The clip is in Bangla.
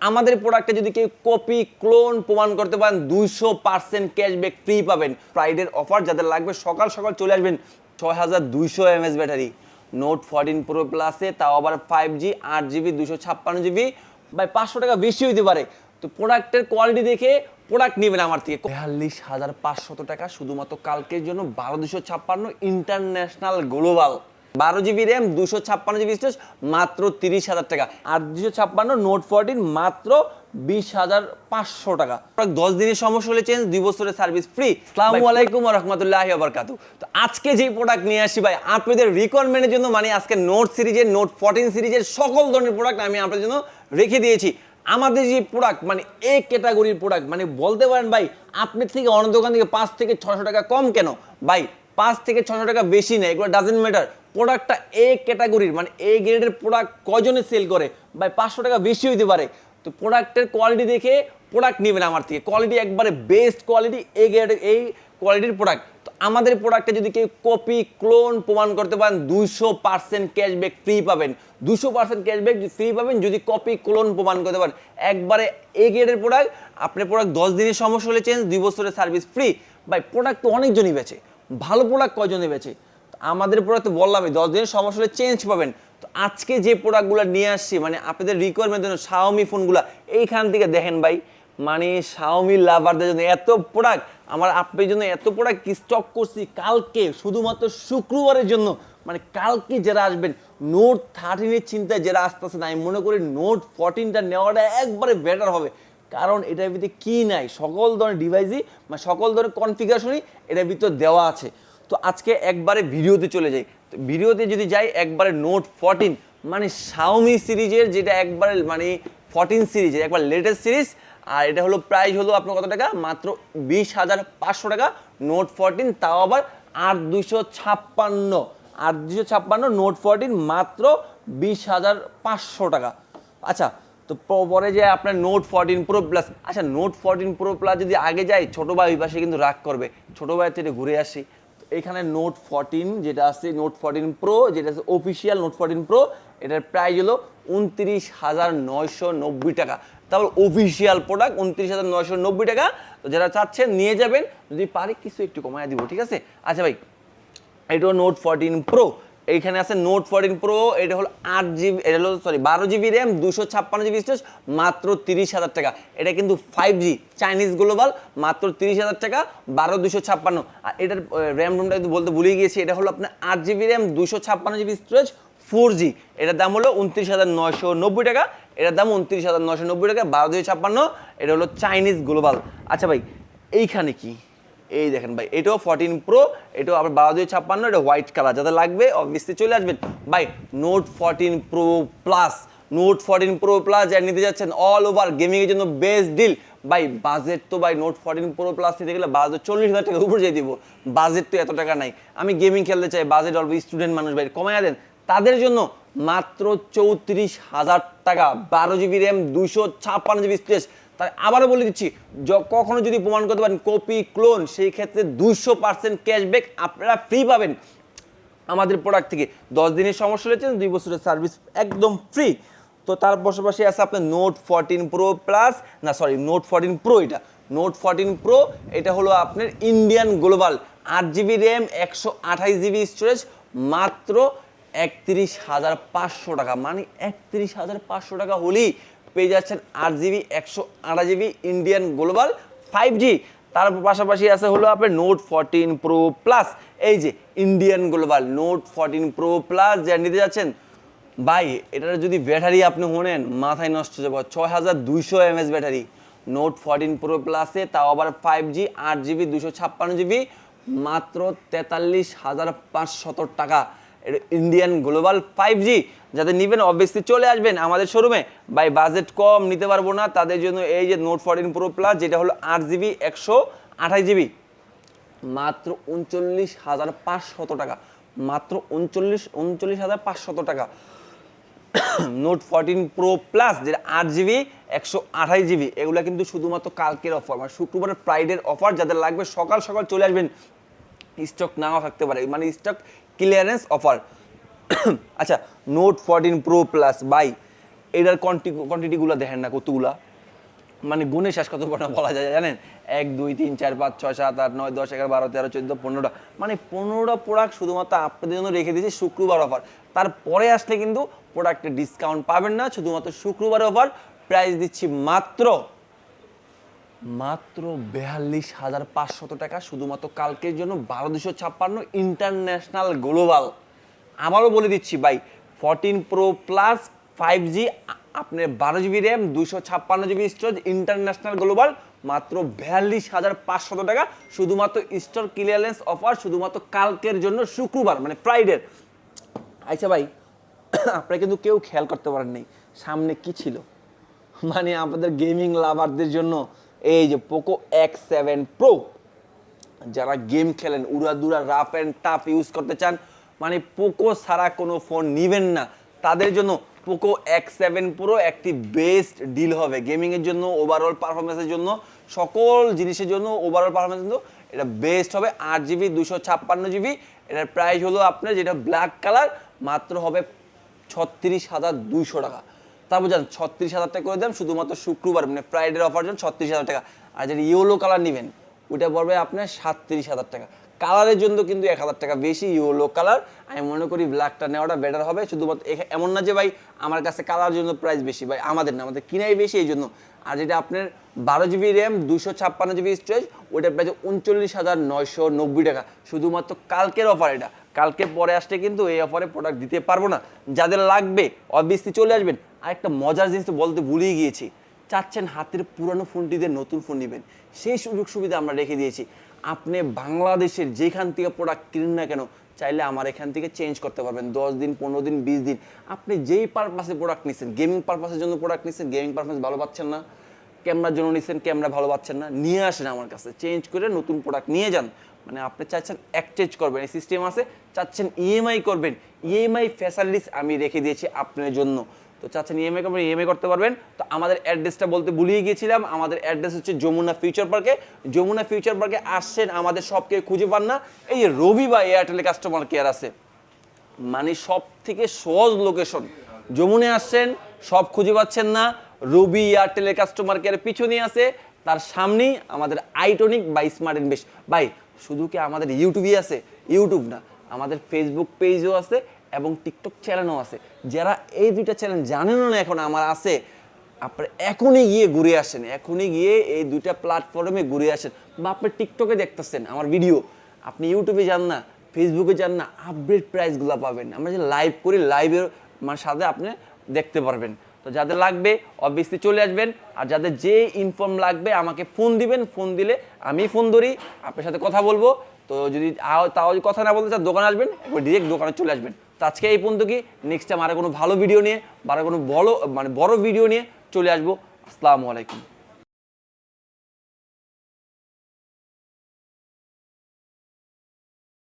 আমাদের প্রোডাক্টে যদি কেউ কপি ক্লোন প্রমাণ করতে পারেন, দুইশো পার্সেন্ট ক্যাশব্যাক ফ্রি পাবেন। ফ্রাইডের অফার যাদের লাগবে, সকাল সকাল চলে আসবেন ছয় হাজার দুইশো MS battery note fourteen pro প্লাসে তাও আবার ফাইভ জি আট জিবি দুশো ছাপ্পান্ন জিবি বাই পাঁচশো টাকা বেশি হইতে পারে। তো প্রোডাক্টের কোয়ালিটি দেখে প্রোডাক্ট নেবেন আমার থেকে। বিয়াল্লিশ হাজার পাঁচশত টাকা শুধুমাত্র কালকের জন্য, বারো দুশো ছাপ্পান্ন ইন্টারন্যাশনাল গ্লোবাল বারো জিবি র্যাম দুশো ছাপ্পান্ন জিবি স্টোরেজ মাত্র তিরিশ হাজার টাকা। আর দুশো ছাপ্পান্ন নোট ফোরটিন মাত্র বিশ হাজার পাঁচশো টাকা। দশ দিনের সমস্যা হলে চেঞ্জ দুই বছরের সার্ভিস ফ্রি সালামু আলাইকুম রহমতুল্লাহ আবরকাতু তো আজকে যেই প্রোডাক্ট নিয়ে আসি ভাই আপনাদের রিকোয়ারমেন্টের জন্য মানে আজকে নোট সিরিজের নোট ফোরটিন সিরিজের সকল ধরনের প্রোডাক্ট আমি আপনাদের জন্য রেখে দিয়েছি। আমাদের যে প্রোডাক্ট মানে এ ক্যাটাগরির প্রোডাক্ট মানে বলতে পারেন ভাই আপনার থেকে অন্য দোকান থেকে পাঁচ থেকে ছশো টাকা কম কেন? ভাই পাঁচ থেকে ছশো টাকা বেশি নেই এগুলো ডাজেন্ট ম্যাটার প্রোডাক্টটা এ ক্যাটাগরির মানে এ গ্রেডের প্রোডাক্ট কজনে সেল করে? ভাই, পাঁচশো টাকা বেশি হইতে পারে। তো প্রোডাক্টের কোয়ালিটি দেখে প্রোডাক্ট নেবেন আমার থেকে। কোয়ালিটি একবারে বেস্ট কোয়ালিটি এ গ্রেডের এই কোয়ালিটির প্রোডাক্ট। তো আমাদের প্রোডাক্টে যদি কেউ কপি ক্লোন প্রমাণ করতে পারেন দুশো পার্সেন্ট ক্যাশব্যাক ফ্রি পাবেন। দুশো পার্সেন্ট ক্যাশব্যাক ফ্রি পাবেন, যদি কপি ক্লোন প্রমাণ করতে পারেন। একবারে এ গ্রেডের প্রোডাক্ট, আপনার প্রোডাক্ট দশ দিনের সমস্যা হলে চেঞ্জ দুই বছরের সার্ভিস ফ্রি ভাই প্রোডাক্ট তো অনেকজনই বেছে ভালো প্রোডাক্ট বেচে? তো আমাদের প্রোডাক্ট তো বললামই দশ দিনের সমস্যা হলে চেঞ্জ পাবেন। তো আজকে যে প্রোডাক্টগুলো নিয়ে আসছি মানে আপনাদের রিকোয়ারমেন্ট জন্য শাওমি ফোনগুলো এইখান থেকে দেখেন ভাই মানে শাওমি লাভারদের জন্য এত প্রোডাক্ট আমার আপনার জন্য এত প্রোডাক্ট স্টক করছি কালকে, শুধুমাত্র শুক্রবারের জন্য। মানে কালকে যারা আসবেন নোট থার্টিনের চিন্তায় যারা আসতেছে না আমি মনে করি নোট ফোরটিনটা নেওয়াটা একবারে বেটার হবে। কারণ এটার ভিতরে কী নাই? সকল ধরনের ডিভাইসই মানে সকল ধরনের কনফিগারেশনই এটার ভিতরে দেওয়া আছে। তো আজকে একবারে ভিডিওতে চলে যাই। তো ভিডিওতে যদি যাই, একবারে নোট ফোরটিন মানে শাওমি সিরিজের যেটা একবারে মানে ফোরটিন সিরিজের একবার লেটেস্ট সিরিজ, আর এটা হলো প্রাইস হলো আপনার কত টাকা? মাত্র বিশ হাজার পাঁচশো টাকা। নোট ফোরটিন তাও আবার আট দুশো ছাপ্পান্ন। আট দুশো ছাপ্পান্ন নোট ফোরটিন মাত্র বিশ হাজার পাঁচশো টাকা। আচ্ছা তো পরে যে আপনার নোট ফোরটিন প্রো প্লাস আচ্ছা নোট ফোরটিন প্রো প্লাস যদি আগে যাই, ছোটো ভাই ওই পাশে কিন্তু রাগ করবে। ছোটো ভাইয়ের থেকে ঘুরে আসি। এখানে নোট ফোরটিন যেটা আছে নোট ফোরটিন প্রো যেটা আছে অফিসিয়াল নোট ফোরটিন প্রো এটার প্রাইস হলো উনত্রিশ হাজার নয়শো নব্বই টাকা। তারপর অফিসিয়াল প্রোডাক্ট উনত্রিশ হাজার নয়শো নব্বই টাকা। তো যারা চাচ্ছেন, নিয়ে যাবেন। যদি পারে, কিছু একটু কমায় দিব, ঠিক আছে? আচ্ছা ভাই, এটা নোট ফোরটিন প্রো এইখানে আছে নোট ফোরটিন প্রো এটা হলো আট জিবি এটা হলো সরি বারো জিবি র্যাম দুশো ছাপ্পান্ন জিবি স্টোরেজ মাত্র তিরিশ হাজার টাকা। এটা কিন্তু ফাইভ জি চাইনিজ গ্লোবাল মাত্র তিরিশ হাজার টাকা, বারো দুশো ছাপ্পান্ন। আর এটার র্যাম রুমটা কিন্তু বলতে ভুলে গিয়েছি, এটা হলো আপনার আট জিবি র্যাম দুশো ছাপ্পান্ন জিবি স্টোরেজ ফোর জি এটার দাম হলো উনত্রিশ হাজার নয়শো নব্বই টাকা। এটার দাম উনত্রিশ হাজার নশো নব্বই টাকা, বারো দুশো ছাপ্পান্ন। এটা হলো চাইনিজ গ্লোবাল আচ্ছা ভাই, এইখানে কি? এই দেখেন ভাই, এটাও ফোরটিন প্রো এটাও আবার বারো দুই ছাপ্পান্ন, এটা হোয়াইট কালার যাদের লাগবে অবভিয়াসলি চলে আসবেন। ভাই note fourteen pro plus note fourteen pro plus যা নিতে যাচ্ছেন অল ওভার গেমিংয়ের জন্য বেস্ট ডিল ভাই বাজেট তো ভাই নোট ফোরটিন প্রো প্লাস নিতে গেলে বাজেট চল্লিশ হাজার টাকা উপরে যেয়ে দিব। বাজেট তো এত টাকা নাই। আমি গেমিং খেলতে চাই বাজেট অল্প স্টুডেন্ট মানুষ ভাই, কমাইয়া দেন। তাদের জন্য মাত্র চৌত্রিশ হাজার টাকা, বারো জিবি র্যাম দুশো ছাপ্পান্ন জিবি স্পেস তাই আবারও বলে দিচ্ছি কখনো যদি প্রমাণ করতে পারেন কপি ক্লোন সেই ক্ষেত্রে দুশো পার্সেন্ট ক্যাশব্যাক আপনারা ফ্রি পাবেন আমাদের প্রোডাক্ট থেকে। দশ দিনের সমস্যা হয়েছে দুই বছরের সার্ভিস একদম ফ্রি তো তার পাশাপাশি আছে আপনার নোট ফোরটিন প্রো প্লাস না সরি নোট ফোরটিন প্রো এটা। নোট ফোরটিন প্রো এটা হলো আপনার ইন্ডিয়ান গ্লোবাল আট জিবি র্যাম একশো আঠাইশ জিবি স্টোরেজ মাত্র একত্রিশ হাজার পাঁচশো টাকা। মানে একত্রিশ হাজার পাঁচশো টাকা হলেই পেয়ে যাচ্ছেন আট জিবি, একশো আঠাশ GB Indian global five G. তার পাশাপাশি আছে হলো আপনার নোট ফোরটিন প্রো প্লাস এই যে Indian global note fourteen pro plus যা নিতে যাচ্ছেন, ভাই, এটার যদি ব্যাটারি আপনি শোনেন মাথায় নষ্ট যাবে। ছয় হাজার দুইশো MS battery. Note fourteen pro প্লাসে তাও আবার ফাইভ জি, আট জিবি দুশো ছাপ্পান্ন জিবি, মাত্র তেতাল্লিশ হাজার পাঁচশত টাকা। এটা ইন্ডিয়ান গ্লোবাল ফাইভ জি। যাদের নেবেন অবভিয়াসলি চলে আসবেন আমাদের শোরুমে বাই বাজেট কম নিতে পারব না, তাদের জন্য এই যে নোট ফোরটিন প্রো প্লাস যেটা হলো আট জিবি একশো আঠাশ জিবি মাত্র উনচল্লিশ হাজার পাঁচশত টাকা। মাত্র উনচল্লিশ উনচল্লিশ হাজার পাঁচশত টাকা। নোট ফোরটিন প্রো প্লাস যেটা আট জিবি একশো আঠাশ জিবি এগুলো কিন্তু শুধুমাত্র কালকের অফার মানে শুক্রবারের ফ্রাইডের অফার যাদের লাগবে সকাল সকাল চলে আসবেন। স্টক নাও থাকতে পারে মানে স্টক ক্লিয়ারেন্স অফার আচ্ছা note fourteen pro plus buy এটার কোয়ান্টি কোয়ান্টিটিগুলো দেখেন না, কতগুলা? মানে গুণে শেষ কত না বলা যায়, জানেন? এক, দুই, তিন, চার, পাঁচ, ছয়, সাত, আট, নয়, দশ, এগারো, বারো, তেরো, চোদ্দ, পনেরোটা। মানে পনেরোটা প্রোডাক্ট শুধুমাত্র আপনাদের জন্য রেখে দিয়েছি শুক্রবার অফার তারপরে আসলে কিন্তু প্রোডাক্টের ডিসকাউন্ট পাবেন না, শুধুমাত্র শুক্রবার অফার প্রাইস দিচ্ছি মাত্র মাত্র বেয়াল্লিশ হাজার পাঁচশত টাকা, শুধুমাত্র কালকের জন্য বারো দুশো ছাপ্পান্ন ইন্টারন্যাশনাল গ্লোবাল আবারও বলে দিচ্ছি, ভাই fourteen pro plus five G আপনার বারো জিবি র্যাম দুশো ছাপ্পান্ন জিবি স্টোরেজ ইন্টারন্যাশনাল গ্লোবাল মাত্র বিয়াল্লিশ হাজার পাঁচশত টাকা। শুধুমাত্র স্টোর ক্লিয়ারেন্স অফার শুধুমাত্র কালকের জন্য শুক্রবার মানে ফ্রাইডের আচ্ছা ভাই, আপনারা কিন্তু কেউ খেয়াল করতে পারেননি সামনে কি ছিল? মানে আমাদের গেমিং লাভারদের জন্য এই যে পোকো এক্স সেভেন প্রো যারা গেম খেলেন উড়া উড়াদুরা রাফ অ্যান্ড টাফ ইউজ করতে চান মানে পোকো ছাড়া কোনো ফোন নেবেন না। তাদের জন্য পোকো এক্স সেভেন প্রো একটি বেস্ট ডিল হবে। গেমিংয়ের জন্য ওভারঅল পারফরমেন্সের জন্য, সকল জিনিসের জন্য ওভারঅল পারফরমেন্সের জন্য এটা বেস্ট হবে। আট জিবি দুশো ছাপ্পান্ন জিবি এটার প্রাইস হলো আপনার যেটা ব্ল্যাক কালার মাত্র হবে ছত্রিশ হাজার দুইশো টাকা। তারপর যান, ছত্রিশ হাজার টাকা করে দেন, শুধুমাত্র শুক্রবার মানে ফ্রাইডের অফার যান ছত্রিশ হাজার টাকা। আর যেটা ইয়েলো কালার নেবেন, ওইটা পড়বে আপনার সাতত্রিশ হাজার টাকা। কালারের জন্য কিন্তু এক হাজার টাকা বেশি ইয়েলো কালার আমি মনে করি ব্ল্যাকটা নেওয়াটা বেটার হবে। শুধুমাত্র এমন না যে ভাই, আমার কাছে কালার জন্য প্রাইস বেশি। ভাই, আমাদের না, আমাদের কিনাই বেশি এই জন্য। আর যেটা আপনার বারো জিবি র্যাম দুশো ছাপ্পান্ন জিবি স্টোরেজ ওইটার প্রাইস উনচল্লিশ হাজার নয়শো নব্বই টাকা। শুধুমাত্র কালকের অফার এটা। কালকে পরে আসলে কিন্তু এই অফারে প্রোডাক্ট দিতে পারব না। যাদের লাগবে অবভিয়াসলি চলে আসবেন। আর একটা মজার জিনিস তো বলতে ভুলেই গিয়েছি। চাচ্ছেন হাতের পুরানো ফোনটি দিয়ে নতুন ফোন নেবেন। সেই সুযোগ সুবিধা আমরা রেখে দিয়েছি। আপনি বাংলাদেশের যেখান থেকে প্রোডাক্ট কিনুন না কেন, চাইলে আমার এখান থেকে চেঞ্জ করতে পারবেন। দশ দিন, পনেরো দিন, বিশ দিন। আপনি যেই পারপাসে প্রোডাক্ট নিচ্ছেন গেমিং পারপাসের জন্য প্রোডাক্ট নিচ্ছেন গেমিং পারপাস ভালো পাচ্ছেন না ক্যামেরার জন্য নিচ্ছেন ক্যামেরা ভালো পাচ্ছেন না, নিয়ে আসেন আমার কাছে। চেঞ্জ করে নতুন প্রোডাক্ট নিয়ে যান। মানে আপনি চাচ্ছেন এক্সচেঞ্জ করবেন, এই সিস্টেম আছে, চাচ্ছেন ইএমআই করবেন। ইএমআই ফ্যাসিলিটিস আমি রেখে দিয়েছি আপনার জন্য। তো চাচ্ছেন ইএমআই করবেন ইএমআই করতে পারবেন। তো আমাদের অ্যাড্রেসটা বলতে ভুলিয়ে গিয়েছিলাম। আমাদের অ্যাড্রেস হচ্ছে যমুনা ফিউচার পার্কে যমুনা ফিউচার পার্কে আসছেন আমাদের সবকে খুঁজে পান না। এই রবি বা এয়ারটেলে কাস্টমার কেয়ার আছে। মানে সব থেকে সহজ লোকেশন যমুনে আসছেন, সব খুঁজে পাচ্ছেন না। রবি এয়ারটেলের কাস্টমার কেয়ারের পিছনে আছে। তার সামনেই আমাদের আইটনিক বা স্মার্ট ইনভেস্ট ভাই, শুধু কি আমাদের ইউটিউবই আছে? ইউটিউব না, আমাদের ফেসবুক পেজও আছে। এবং টিকটক চ্যানেলও আছে। যারা এই দুইটা চ্যানেল জানেনও না এখন আমার আছে, আপনার এখনই গিয়ে ঘুরে আসেন, এখনই গিয়ে এই দুইটা প্ল্যাটফর্মে ঘুরে আসেন। বা আপনি টিকটকে দেখতেছেন আমার ভিডিও আপনি ইউটিউবে যান না ফেসবুকে যান না আপডেট প্রাইসগুলো পাবেন। আমরা যে লাইভ করি লাইভের মানে সাথে আপনি দেখতে পারবেন। তো যাদের লাগবে অবভিয়াসলি চলে আসবেন। আর যাদের যে ইনফর্ম লাগবে, আমাকে ফোন দিবেন। ফোন দিলে আমি ফোন ধরি, আপনার সাথে কথা বলব। তো যদি তাও কথা না বলতে চান, দোকানে আসবেন ডিরেক্ট দোকানে চলে আসবেন। তো আজকে এই পর্যন্ত কি? নেক্সট টাইম আরও কোনো ভালো ভিডিও নিয়ে বা কোনো বড় মানে বড় ভিডিও নিয়ে চলে আসব। আসসালামু আলাইকুম।